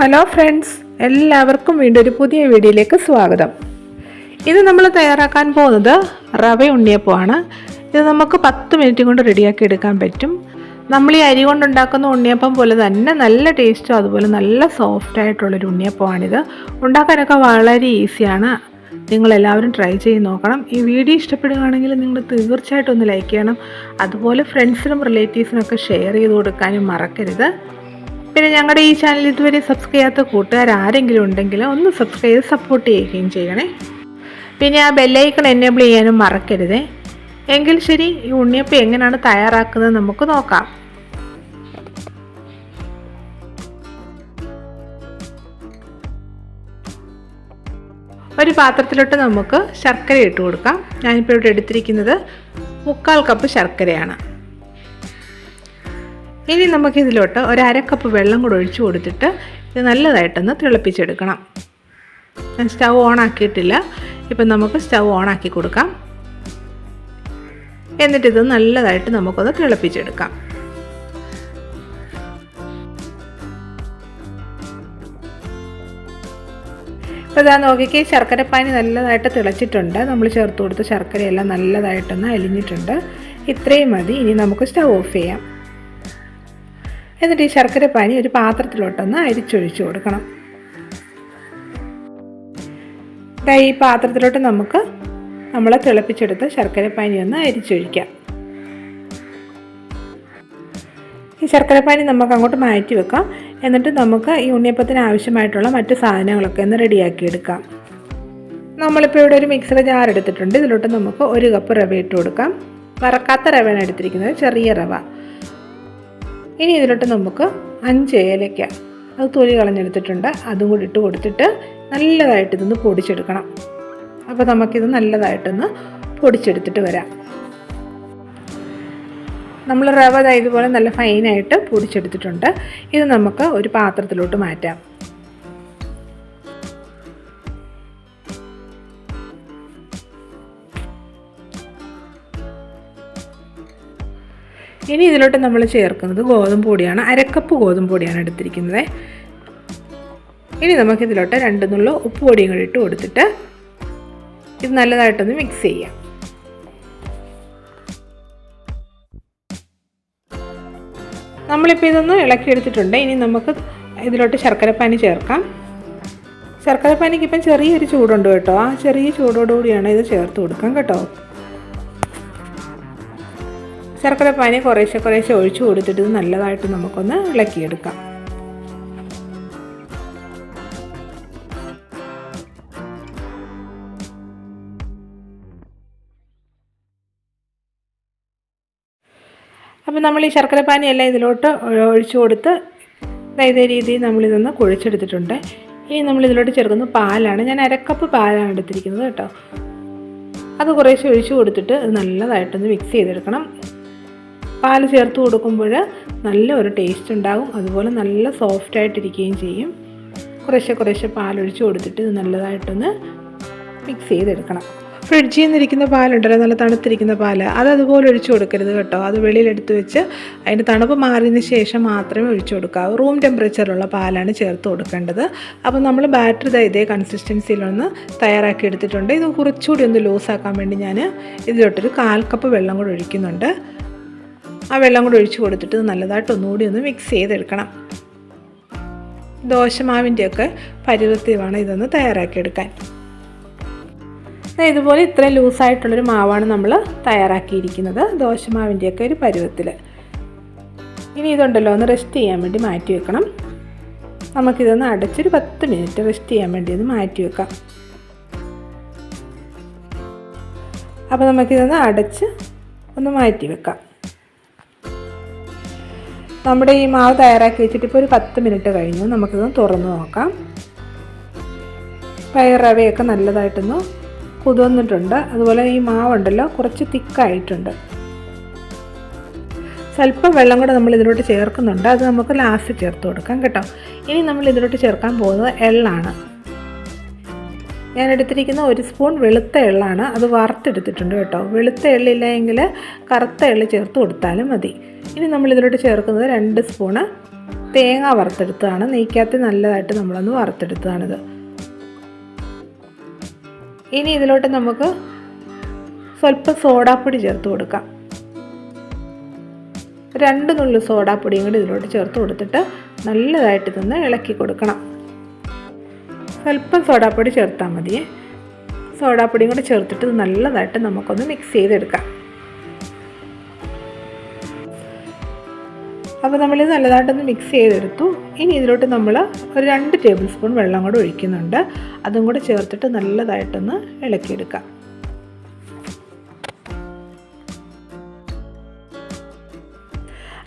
Hello friends എല്ലാവർക്കും വീണ്ടും ഒരു പുതിയ വീഡിയോയിലേക്ക് സ്വാഗതം. ഇത് നമ്മൾ തയ്യാറാക്കാൻ പോകുന്നത് റവ ഉണ്ണിയപ്പമാണ്. ഇത് നമുക്ക് പത്ത് മിനിറ്റ് കൊണ്ട് റെഡിയാക്കി എടുക്കാൻ പറ്റും. നമ്മൾ ഈ അരി കൊണ്ടുണ്ടാക്കുന്ന ഉണ്ണിയപ്പം പോലെ തന്നെ നല്ല ടേസ്റ്റും അതുപോലെ നല്ല സോഫ്റ്റ് ആയിട്ടുള്ളൊരു ഉണ്ണിയപ്പമാണിത്. ഉണ്ടാക്കാനൊക്കെ വളരെ ഈസിയാണ്. നിങ്ങളെല്ലാവരും ട്രൈ ചെയ്ത് നോക്കണം. ഈ വീഡിയോ ഇഷ്ടപ്പെടുകയാണെങ്കിൽ നിങ്ങൾ തീർച്ചയായിട്ടും ഒന്ന് ലൈക്ക് ചെയ്യണം. അതുപോലെ ഫ്രണ്ട്സിനും റിലേറ്റീവ്സിനൊക്കെ ഷെയർ ചെയ്ത് കൊടുക്കാനും മറക്കരുത്. പിന്നെ ഞങ്ങളുടെ ഈ ചാനൽ ഇതുവരെ സബ്സ്ക്രൈബ് ചെയ്യാത്ത കൂട്ടുകാർ ആരെങ്കിലും ഉണ്ടെങ്കിൽ ഒന്ന് സബ്സ്ക്രൈബ് ചെയ്ത് സപ്പോർട്ട് ചെയ്യുകയും ചെയ്യണേ. പിന്നെ ആ ബെല്ലൈക്കൺ എനേബിൾ ചെയ്യാനും മറക്കരുതേ. എങ്കിൽ ശരി ഈ ഉണ്ണിയപ്പം എങ്ങനെയാണ് തയ്യാറാക്കുന്നത് നമുക്ക് നോക്കാം. ഒരു പാത്രത്തിലോട്ട് നമുക്ക് ശർക്കര ഇട്ട് കൊടുക്കാം. ഞാനിപ്പോൾ ഇവിടെ എടുത്തിരിക്കുന്നത് മുക്കാൽ കപ്പ് ശർക്കരയാണ്. ഇനി നമുക്കിതിലോട്ട് ഒരു അരക്കപ്പ് കപ്പ് വെള്ളം കൂടെ ഒഴിച്ചു കൊടുത്തിട്ട് ഇത് നല്ലതായിട്ടൊന്ന് തിളപ്പിച്ചെടുക്കണം. ഞാൻ സ്റ്റൗ ഓൺ ആക്കിയിട്ടില്ല. ഇപ്പം നമുക്ക് സ്റ്റൗ ഓൺ ആക്കി കൊടുക്കാം. എന്നിട്ടിത് നല്ലതായിട്ട് നമുക്കൊന്ന് തിളപ്പിച്ചെടുക്കാം. ഇപ്പോൾ ഇതാ നോക്കിക്കേ ശർക്കരപ്പാനി നല്ലതായിട്ട് തിളച്ചിട്ടുണ്ട്. നമ്മൾ ചേർത്ത് കൊടുത്ത ശർക്കരയെല്ലാം നല്ലതായിട്ടൊന്ന് അലിഞ്ഞിട്ടുണ്ട്. ഇത്രയും മതി. ഇനി നമുക്ക് സ്റ്റൗ ഓഫ് ചെയ്യാം. എന്നിട്ട് ഈ ശർക്കര പാനി ഒരു പാത്രത്തിലോട്ടൊന്ന് അരിച്ചൊഴിച്ചു കൊടുക്കണം. ഈ പാത്രത്തിലോട്ട് നമുക്ക് നമ്മളെ തിളപ്പിച്ചെടുത്ത ശർക്കര പാനി ഒന്ന് അരിച്ചൊഴിക്കാം. ഈ ശർക്കരപ്പാനി നമുക്ക് അങ്ങോട്ട് മാറ്റി വെക്കാം. എന്നിട്ട് നമുക്ക് ഈ ഉണ്ണിയപ്പത്തിന് ആവശ്യമായിട്ടുള്ള മറ്റു സാധനങ്ങളൊക്കെ ഒന്ന് റെഡിയാക്കി എടുക്കാം. നമ്മളിപ്പോൾ ഇവിടെ ഒരു മിക്സർ ജാർ എടുത്തിട്ടുണ്ട്. ഇതിലോട്ട് നമുക്ക് ഒരു കപ്പ് റവ ഇട്ട് കൊടുക്കാം. വറക്കാത്ത റവയാണ് എടുത്തിരിക്കുന്നത്. ചെറിയ റവ. ഇനി ഇതിലോട്ട് നമുക്ക് അഞ്ച് ഏലയ്ക്ക അത് തൊലി കളഞ്ഞെടുത്തിട്ടുണ്ട്. അതും കൂടി ഇട്ട് കൊടുത്തിട്ട് നല്ലതായിട്ട് ഇതൊന്ന് പൊടിച്ചെടുക്കണം. അപ്പോൾ നമുക്കിത് നല്ലതായിട്ടൊന്ന് പൊടിച്ചെടുത്തിട്ട് വരാം. നമ്മൾ റവ ഇതുപോലെ നല്ല ഫൈനായിട്ട് പൊടിച്ചെടുത്തിട്ടുണ്ട്. ഇത് നമുക്ക് ഒരു പാത്രത്തിലോട്ട് മാറ്റാം. ഇനി ഇതിലോട്ട് നമ്മൾ ചേർക്കുന്നത് ഗോതമ്പ് പൊടിയാണ്. അരക്കപ്പ് ഗോതമ്പ് പൊടിയാണ് എടുത്തിരിക്കുന്നത്. ഇനി നമുക്കിതിലോട്ട് രണ്ട് നുള്ള ഉപ്പ് പൊടിയും കൂടി ഇട്ട് കൊടുത്തിട്ട് ഇത് നല്ലതായിട്ടൊന്ന് മിക്സ് ചെയ്യാം. നമ്മളിപ്പോൾ ഇതൊന്ന് ഇളക്കിയെടുത്തിട്ടുണ്ട്. ഇനി നമുക്ക് ഇതിലോട്ട് ശർക്കരപ്പാനി ചേർക്കാം. ശർക്കരപ്പാനിക്ക് ഇപ്പം ചെറിയൊരു ചൂടുണ്ട് കേട്ടോ. ആ ചെറിയ ചൂടോടുകൂടിയാണ് ഇത് ചേർത്ത് കൊടുക്കാം കേട്ടോ. ശർക്കരപ്പാനി കുറേശ്ശെ കുറേശ്ശെ ഒഴിച്ചു കൊടുത്തിട്ട് നല്ലതായിട്ട് നമുക്കൊന്ന് ഇളക്കിയെടുക്കാം. അപ്പോൾ നമ്മൾ ഈ ശർക്കര പാനിയെല്ലാം ഇതിലോട്ട് ഒഴിച്ചു കൊടുത്ത് ഇതേ രീതിയിൽ നമ്മളിതൊന്ന് കുഴിച്ചെടുത്തിട്ടുണ്ട്. ഇനി നമ്മൾ ഇതിലോട്ട് ചേർക്കുന്ന പാലാണ് ഞാൻ അരക്കപ്പ് പാലാണ് എടുത്തിരിക്കുന്നത് കേട്ടോ. അത് കുറേശ്ശെ ഒഴിച്ചു കൊടുത്തിട്ട് നല്ലതായിട്ടൊന്ന് മിക്സ് ചെയ്തെടുക്കണം. പാൽ ചേർത്ത് കൊടുക്കുമ്പോൾ നല്ല ഒരു ടേസ്റ്റ് ഉണ്ടാകും. അതുപോലെ നല്ല സോഫ്റ്റ് ആയിട്ടിരിക്കുകയും ചെയ്യും. കുറേശ്ശെ കുറേശ്ശെ പാലൊഴിച്ച് കൊടുത്തിട്ട് ഇത് നല്ലതായിട്ടൊന്ന് മിക്സ് ചെയ്തെടുക്കണം. ഫ്രിഡ്ജിൽ നിന്നിരിക്കുന്ന പാലുണ്ടല്ലോ നല്ല തണുത്തിരിക്കുന്ന പാൽ അത് അതുപോലെ ഒഴിച്ചു കൊടുക്കരുത് കേട്ടോ. അത് വെളിയിലെടുത്ത് വെച്ച് അതിന്റെ തണുപ്പ് മാറിയതിന് ശേഷം മാത്രമേ ഒഴിച്ചു കൊടുക്കാവൂ. റൂം ടെമ്പറേച്ചറിലുള്ള പാലാണ് ചേർത്ത് കൊടുക്കേണ്ടത്. അപ്പോൾ നമ്മൾ ബാറ്ററി ഇതേ കൺസിസ്റ്റൻസിയിലൊന്ന് തയ്യാറാക്കി എടുത്തിട്ടുണ്ട്. ഇത് കുറച്ചുകൂടി ഒന്ന് ലൂസാക്കാൻ വേണ്ടി ഞാൻ ഇതിലോട്ടൊരു കാൽ കപ്പ് വെള്ളം കൂടെ ഒഴിക്കുന്നുണ്ട്. ആ വെള്ളം കൂടി ഒഴിച്ച് കൊടുത്തിട്ട് നല്ലതായിട്ട് ഒന്നുകൂടി ഒന്ന് മിക്സ് ചെയ്തെടുക്കണം. ദോശമാവിന്റെയൊക്കെ പരുവത്തിൽ വേണം ഇതൊന്ന് തയ്യാറാക്കിയെടുക്കാൻ. ഇതുപോലെ ഇത്രയും ലൂസായിട്ടുള്ളൊരു മാവാണ് നമ്മൾ തയ്യാറാക്കിയിരിക്കുന്നത് ദോശമാവിന്റെയൊക്കെ ഒരു പരുവത്തിൽ ഇനി ഇതുണ്ടല്ലോ ഒന്ന് റെസ്റ്റ് ചെയ്യാൻ വേണ്ടി മാറ്റി വെക്കണം. നമുക്കിതൊന്ന് അടച്ചൊരു പത്ത് മിനിറ്റ് റെസ്റ്റ് ചെയ്യാൻ വേണ്ടി ഒന്ന് മാറ്റി വെക്കാം. അപ്പോൾ നമുക്കിതൊന്ന് അടച്ച് ഒന്ന് മാറ്റി വെക്കാം. നമ്മുടെ ഈ മാവ് തയ്യാറാക്കി വെച്ചിട്ട് ഇപ്പോൾ ഒരു പത്ത് മിനിറ്റ് കഴിഞ്ഞു നമുക്കിതൊന്ന് തുറന്ന് നോക്കാം. പയർ റവയൊക്കെ നല്ലതായിട്ടൊന്ന് കുതിർന്നിട്ടുണ്ട്. അതുപോലെ ഈ മാവുണ്ടല്ലോ കുറച്ച് തിക്കായിട്ടുണ്ട്. സ്വല്പം വെള്ളം കൂടെ നമ്മൾ ഇതിലോട്ട് ചേർക്കുന്നുണ്ട്. അത് നമുക്ക് ലാസ്റ്റ് ചേർത്ത് കൊടുക്കാം കേട്ടോ. ഇനി നമ്മൾ ഇതിലോട്ട് ചേർക്കാൻ പോകുന്നത് എള്ളാണ് ഞാൻ എടുത്തിരിക്കുന്ന ഒരു സ്പൂൺ വെളുത്ത എള്ളാണ്. അത് വറുത്തെടുത്തിട്ടുണ്ട് കേട്ടോ. വെളുത്ത എള്ളില്ല എങ്കിൽ കറുത്ത എള്ള് ചേർത്ത് കൊടുത്താലും മതി. ഇനി നമ്മൾ ഇതിലോട്ട് ചേർക്കുന്നത് രണ്ട് സ്പൂണ് തേങ്ങ വറുത്തെടുത്തതാണ്. നെയ്ക്കാത്ത നല്ലതായിട്ട് നമ്മളൊന്ന് വറുത്തെടുത്തതാണിത്. ഇനി ഇതിലോട്ട് നമുക്ക് സ്വല്പം സോഡാപ്പൊടി ചേർത്ത് കൊടുക്കാം. രണ്ട് നുള്ളു സോഡാപ്പൊടിയും കൂടി ഇതിലോട്ട് ചേർത്ത് കൊടുത്തിട്ട് നല്ലതായിട്ട് ഇതൊന്ന് ഇളക്കി കൊടുക്കണം. സ്വല്പം സോഡാപ്പൊടി ചേർത്താൽ മതിയേ സോഡാപ്പൊടിയും കൂടെ ചേർത്തിട്ട് നല്ലതായിട്ട് നമുക്കൊന്ന് മിക്സ് ചെയ്തെടുക്കാം. അപ്പോൾ നമ്മളിത് നല്ലതായിട്ടൊന്ന് മിക്സ് ചെയ്തെടുത്തു. ഇനി ഇതിലോട്ട് നമ്മൾ ഒരു രണ്ട് ടേബിൾ സ്പൂൺ വെള്ളം കൂടെ ഒഴിക്കുന്നുണ്ട്. അതും കൂടെ ചേർത്തിട്ട് നല്ലതായിട്ടൊന്ന് ഇളക്കിയെടുക്കാം.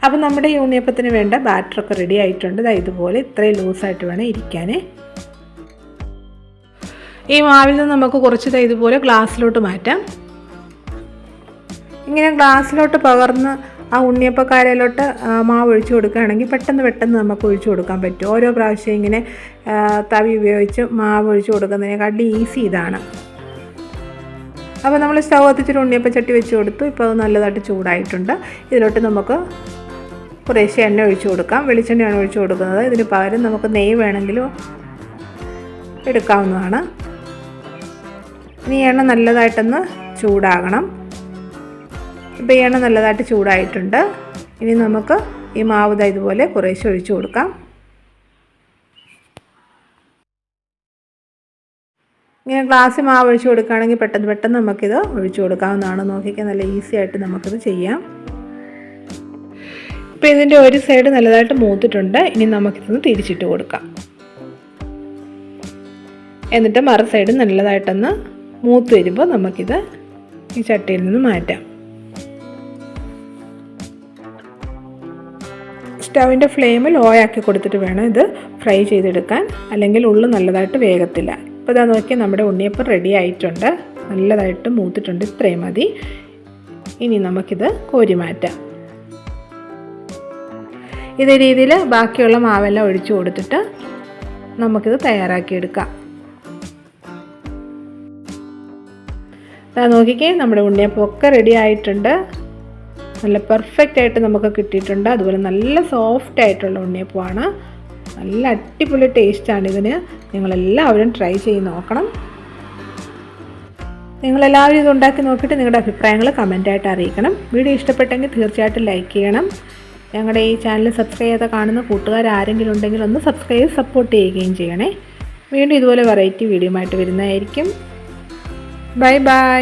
അപ്പോൾ നമ്മുടെ യൂണിയപ്പത്തിന് വേണ്ട ബാറ്ററൊക്കെ റെഡി ആയിട്ടുണ്ട്. ഇതുപോലെ ഇത്രയും ലൂസായിട്ട് വേണം ഇരിക്കാനേ. ഈ മാവിൽ നിന്ന് നമുക്ക് കുറച്ച് ഇതുപോലെ ഗ്ലാസ്സിലോട്ട് മാറ്റാം. ഇങ്ങനെ ഗ്ലാസ്സിലോട്ട് പകർന്ന് ആ ഉണ്ണിയപ്പക്കാരയിലോട്ട് മാവ് ഒഴിച്ച് കൊടുക്കുകയാണെങ്കിൽ പെട്ടെന്ന് പെട്ടെന്ന് നമുക്ക് ഒഴിച്ചു കൊടുക്കാൻ പറ്റും. ഓരോ പ്രാവശ്യം ഇങ്ങനെ തവി ഉപയോഗിച്ച് മാവ് ഒഴിച്ചു കൊടുക്കുന്നതിനെക്കാട്ടി ഈസി ഇതാണ്. അപ്പോൾ നമ്മൾ സ്റ്റൗ കത്തിച്ചിട്ട് ഉണ്ണിയപ്പ ചട്ടി വെച്ച് കൊടുത്തു. ഇപ്പോൾ അത് നല്ലതായിട്ട് ചൂടായിട്ടുണ്ട്. ഇതിലോട്ട് നമുക്ക് കുറേശ്ശെ എണ്ണ ഒഴിച്ചു കൊടുക്കാം. വെളിച്ചെണ്ണയാണ് ഒഴിച്ചു കൊടുക്കുന്നത്. ഇതിന് പകരം നമുക്ക് നെയ്യ് വേണമെങ്കിലും എടുക്കാവുന്നതാണ്. ഇനി എണ്ണ നല്ലതായിട്ടൊന്ന് ചൂടാകണം. ഇപ്പോൾ ഈ എണ്ണ നല്ലതായിട്ട് ചൂടായിട്ടുണ്ട്. ഇനി നമുക്ക് ഈ മാവ് ഇതുപോലെ കുറേശ്ശെ ഒഴിച്ചു കൊടുക്കാം. ഇങ്ങനെ ഗ്ലാസ് മാവ് ഒഴിച്ചു കൊടുക്കുകയാണെങ്കിൽ പെട്ടെന്ന് പെട്ടെന്ന് നമുക്കിത് ഒഴിച്ചു കൊടുക്കാവുന്നതാണ്. നോക്കിക്കാൻ നല്ല ഈസി ആയിട്ട് നമുക്കിത് ചെയ്യാം. ഇപ്പോൾ ഇതിന്റെ ഒരു സൈഡ് നല്ലതായിട്ട് മൂത്തിട്ടുണ്ട്. ഇനി നമുക്കിതൊന്ന് തിരിച്ചിട്ട് കൊടുക്കാം. എന്നിട്ട് മറു സൈഡ് നല്ലതായിട്ടൊന്ന് മൂത്ത് വരുമ്പോൾ നമുക്കിത് ഈ ചട്ടിയിൽ നിന്ന് മാറ്റാം. സ്റ്റവിന്റെ ഫ്ലെയിം ലോ ആക്കി കൊടുത്തിട്ട് വേണം ഇത് ഫ്രൈ ചെയ്തെടുക്കാൻ. അല്ലെങ്കിൽ ഉള്ളു നല്ലതായിട്ട് വേഗത്തില്ല ഇപ്പോൾ ഇതാ നോക്കിയാൽ നമ്മുടെ ഉണ്ണിയപ്പം റെഡി ആയിട്ടുണ്ട്. നല്ലതായിട്ട് മൂത്തിട്ടുണ്ട്. ഇത്രയും മതി. ഇനി നമുക്കിത് കോരി മാറ്റാം. ഇതേ രീതിയിൽ ബാക്കിയുള്ള മാവെല്ലാം ഒഴിച്ചു കൊടുത്തിട്ട് നമുക്കിത് തയ്യാറാക്കിയെടുക്കാം. നോക്കിക്കേ നമ്മുടെ ഉണ്ണിയപ്പം ഒക്കെ റെഡി ആയിട്ടുണ്ട്. നല്ല പെർഫെക്റ്റ് ആയിട്ട് നമുക്ക് കിട്ടിയിട്ടുണ്ട്. അതുപോലെ നല്ല സോഫ്റ്റ് ആയിട്ടുള്ള ഉണ്ണിയപ്പമാണ്. നല്ല അടിപൊളി ടേസ്റ്റാണ് ഇതിന്. നിങ്ങളെല്ലാവരും ട്രൈ ചെയ്ത് നോക്കണം. നിങ്ങളെല്ലാവരും ഇത് ഉണ്ടാക്കി നോക്കിയിട്ട് നിങ്ങളുടെ അഭിപ്രായങ്ങൾ കമന്റായിട്ട് അറിയിക്കണം. വീഡിയോ ഇഷ്ടപ്പെട്ടെങ്കിൽ തീർച്ചയായിട്ടും ലൈക്ക് ചെയ്യണം. ഞങ്ങളുടെ ഈ ചാനൽ സബ്സ്ക്രൈബ് ചെയ്ത് കാണുന്ന കൂട്ടുകാർ ആരെങ്കിലും ഉണ്ടെങ്കിൽ ഒന്ന് സബ്സ്ക്രൈബ് സപ്പോർട്ട് ചെയ്യുകയും ചെയ്യണേ. വീണ്ടും ഇതുപോലെ വെറൈറ്റി വീഡിയോ ആയിട്ട് വരുന്നതായിരിക്കും. Bye bye